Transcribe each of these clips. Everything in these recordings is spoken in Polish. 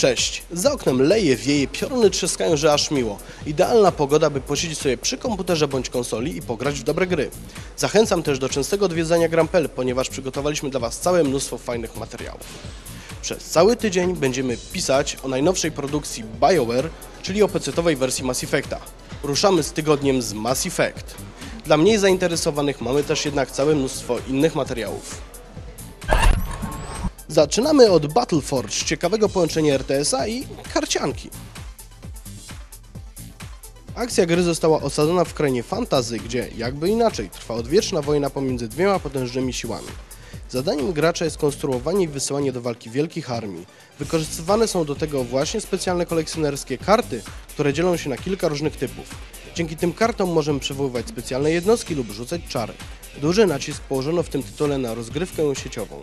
Cześć. Za oknem leje, wieje, pioruny trzaskają, że aż miło. Idealna pogoda, by posiedzieć sobie przy komputerze bądź konsoli i pograć w dobre gry. Zachęcam też do częstego odwiedzania Grampel, ponieważ przygotowaliśmy dla Was całe mnóstwo fajnych materiałów. Przez cały tydzień będziemy pisać o najnowszej produkcji BioWare, czyli o PC-owej wersji Mass Effecta. Ruszamy z tygodniem z Mass Effect. Dla mniej zainteresowanych mamy też jednak całe mnóstwo innych materiałów. Zaczynamy od Battleforge, ciekawego połączenia RTS-a i karcianki. Akcja gry została osadzona w krainie fantazy, gdzie, jakby inaczej, trwa odwieczna wojna pomiędzy dwiema potężnymi siłami. Zadaniem gracza jest konstruowanie i wysyłanie do walki wielkich armii. Wykorzystywane są do tego właśnie specjalne kolekcjonerskie karty, które dzielą się na kilka różnych typów. Dzięki tym kartom możemy przywoływać specjalne jednostki lub rzucać czary. Duży nacisk położono w tym tytule na rozgrywkę sieciową.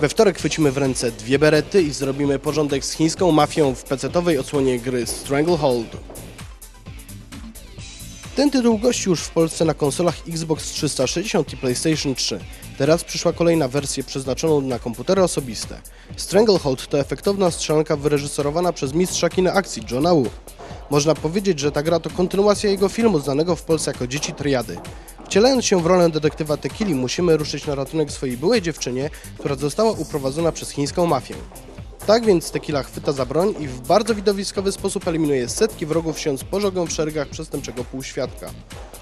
We wtorek chwycimy w ręce dwie berety i zrobimy porządek z chińską mafią w pecetowej odsłonie gry Stranglehold. Ten tytuł gości już w Polsce na konsolach Xbox 360 i PlayStation 3. Teraz przyszła kolejna wersja przeznaczoną na komputery osobiste. Stranglehold to efektowna strzelanka wyreżyserowana przez mistrza kina akcji Johna Woo. Można powiedzieć, że ta gra to kontynuacja jego filmu znanego w Polsce jako Dzieci Triady. Wcielając się w rolę detektywa Tekili musimy ruszyć na ratunek swojej byłej dziewczynie, która została uprowadzona przez chińską mafię. Tak więc Tequila chwyta za broń i w bardzo widowiskowy sposób eliminuje setki wrogów siąc pożogą w szeregach przestępczego półświadka.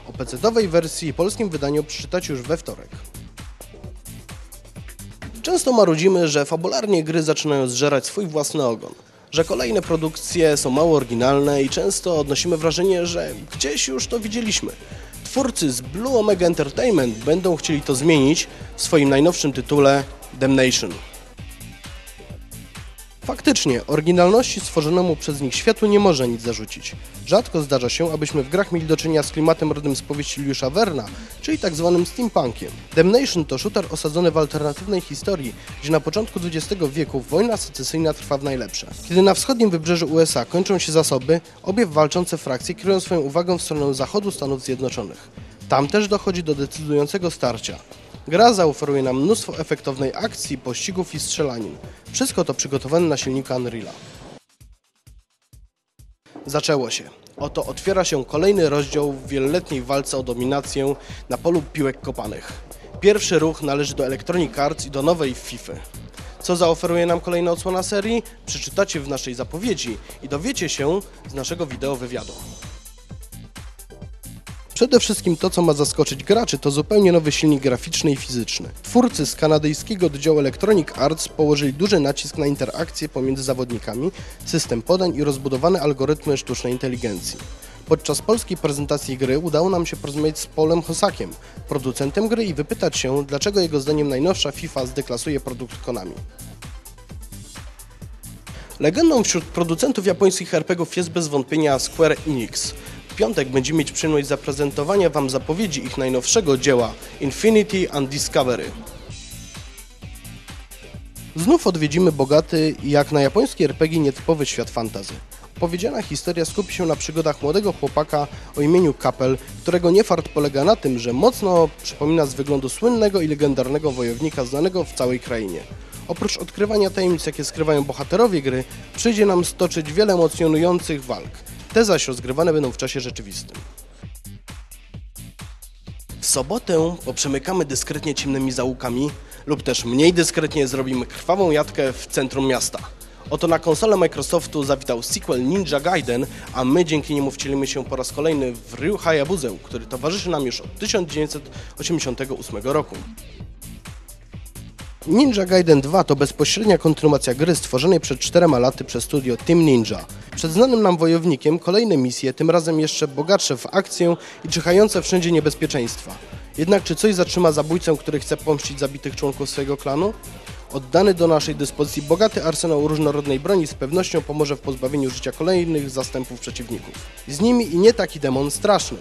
O PC-owej wersji i polskim wydaniu przeczytać już we wtorek. Często marudzimy, że fabularnie gry zaczynają zżerać swój własny ogon, że kolejne produkcje są mało oryginalne i często odnosimy wrażenie, że gdzieś już to widzieliśmy. Twórcy z Blue Omega Entertainment będą chcieli to zmienić w swoim najnowszym tytule Damnation. Faktycznie, oryginalności stworzonemu przez nich światu nie może nic zarzucić. Rzadko zdarza się, abyśmy w grach mieli do czynienia z klimatem rodem z powieści Juliusza Werna, czyli tak zwanym steampunkiem. Damnation to shooter osadzony w alternatywnej historii, gdzie na początku XX wieku wojna secesyjna trwa w najlepsze. Kiedy na wschodnim wybrzeżu USA kończą się zasoby, obie walczące frakcje kierują swoją uwagę w stronę zachodu Stanów Zjednoczonych. Tam też dochodzi do decydującego starcia. Gra zaoferuje nam mnóstwo efektownej akcji, pościgów i strzelanin. Wszystko to przygotowane na silniku Unreala. Zaczęło się. Oto otwiera się kolejny rozdział w wieloletniej walce o dominację na polu piłek kopanych. Pierwszy ruch należy do Electronic Arts i do nowej FIFA. Co zaoferuje nam kolejna odsłona serii? Przeczytacie w naszej zapowiedzi i dowiecie się z naszego wideo wywiadu. Przede wszystkim to, co ma zaskoczyć graczy, to zupełnie nowy silnik graficzny i fizyczny. Twórcy z kanadyjskiego oddziału Electronic Arts położyli duży nacisk na interakcję pomiędzy zawodnikami, system podań i rozbudowane algorytmy sztucznej inteligencji. Podczas polskiej prezentacji gry udało nam się porozmawiać z Paulem Hosakiem, producentem gry i wypytać się, dlaczego jego zdaniem najnowsza FIFA zdeklasuje produkt Konami. Legendą wśród producentów japońskich RPGów jest bez wątpienia Square Enix. Piątek będziemy mieć przyjemność zaprezentowania Wam zapowiedzi ich najnowszego dzieła Infinity and Discovery. Znów odwiedzimy bogaty jak na japoński RPG nietypowy świat fantazy. Opowiedziana historia skupi się na przygodach młodego chłopaka o imieniu Kapel, którego niefart polega na tym, że mocno przypomina z wyglądu słynnego i legendarnego wojownika znanego w całej krainie. Oprócz odkrywania tajemnic, jakie skrywają bohaterowie gry, przyjdzie nam stoczyć wiele emocjonujących walk. Te zaś rozgrywane będą w czasie rzeczywistym. W sobotę poprzemykamy dyskretnie ciemnymi zaułkami lub też mniej dyskretnie zrobimy krwawą jatkę w centrum miasta. Oto na konsolę Microsoftu zawitał sequel Ninja Gaiden, a my dzięki niemu wcielimy się po raz kolejny w Ryu Hayabuzę, który towarzyszy nam już od 1988 roku. Ninja Gaiden 2 to bezpośrednia kontynuacja gry stworzonej przed czterema laty przez studio Team Ninja. Przed znanym nam wojownikiem kolejne misje, tym razem jeszcze bogatsze w akcję i czyhające wszędzie niebezpieczeństwa. Jednak czy coś zatrzyma zabójcę, który chce pomścić zabitych członków swojego klanu? Oddany do naszej dyspozycji bogaty arsenał różnorodnej broni z pewnością pomoże w pozbawieniu życia kolejnych zastępów przeciwników. Z nimi i nie taki demon straszny.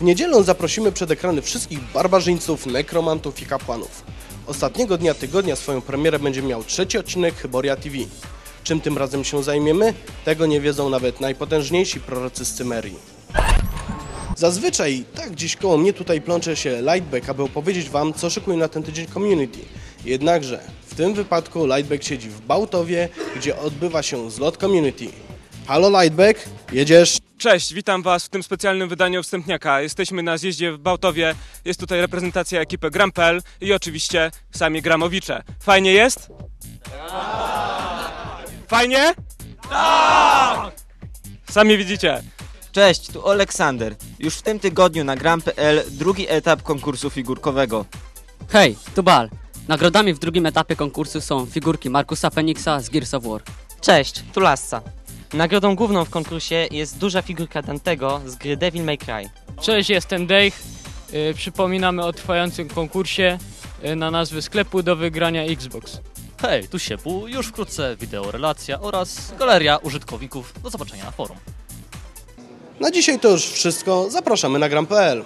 W niedzielę zaprosimy przed ekrany wszystkich barbarzyńców, nekromantów i kapłanów. Ostatniego dnia tygodnia swoją premierę będzie miał trzeci odcinek Hyboria TV. Czym tym razem się zajmiemy? Tego nie wiedzą nawet najpotężniejsi prorocy z Cymerii. Zazwyczaj tak gdzieś koło mnie tutaj plącze się Lightback, aby opowiedzieć Wam, co szykuje na ten tydzień community. Jednakże W tym wypadku Lightback siedzi w Bałtowie, gdzie odbywa się zlot community. Halo Lightback, jedziesz? Cześć, witam Was w tym specjalnym wydaniu Wstępniaka. Jesteśmy na zjeździe w Bałtowie, jest tutaj reprezentacja ekipy Grampel i oczywiście sami Gramowicze. Fajnie jest? Fajnie? Tak! Sami widzicie. Cześć, tu Aleksander. Już w tym tygodniu na Gram.pl drugi etap konkursu figurkowego. Hej, tu Bal. Nagrodami w drugim etapie konkursu są figurki Markusa Feniksa z Gears of War. Cześć, tu Lassa. Nagrodą główną w konkursie jest duża figurka Dantego z gry Devil May Cry. Cześć, jestem Dave. Y, Przypominamy o trwającym konkursie y, na nazwy sklepu do wygrania Xbox. Hej, tu Siepu, już wkrótce wideo relacja oraz galeria użytkowników. Do zobaczenia na forum. Na dzisiaj to już wszystko, zapraszamy na gram.pl.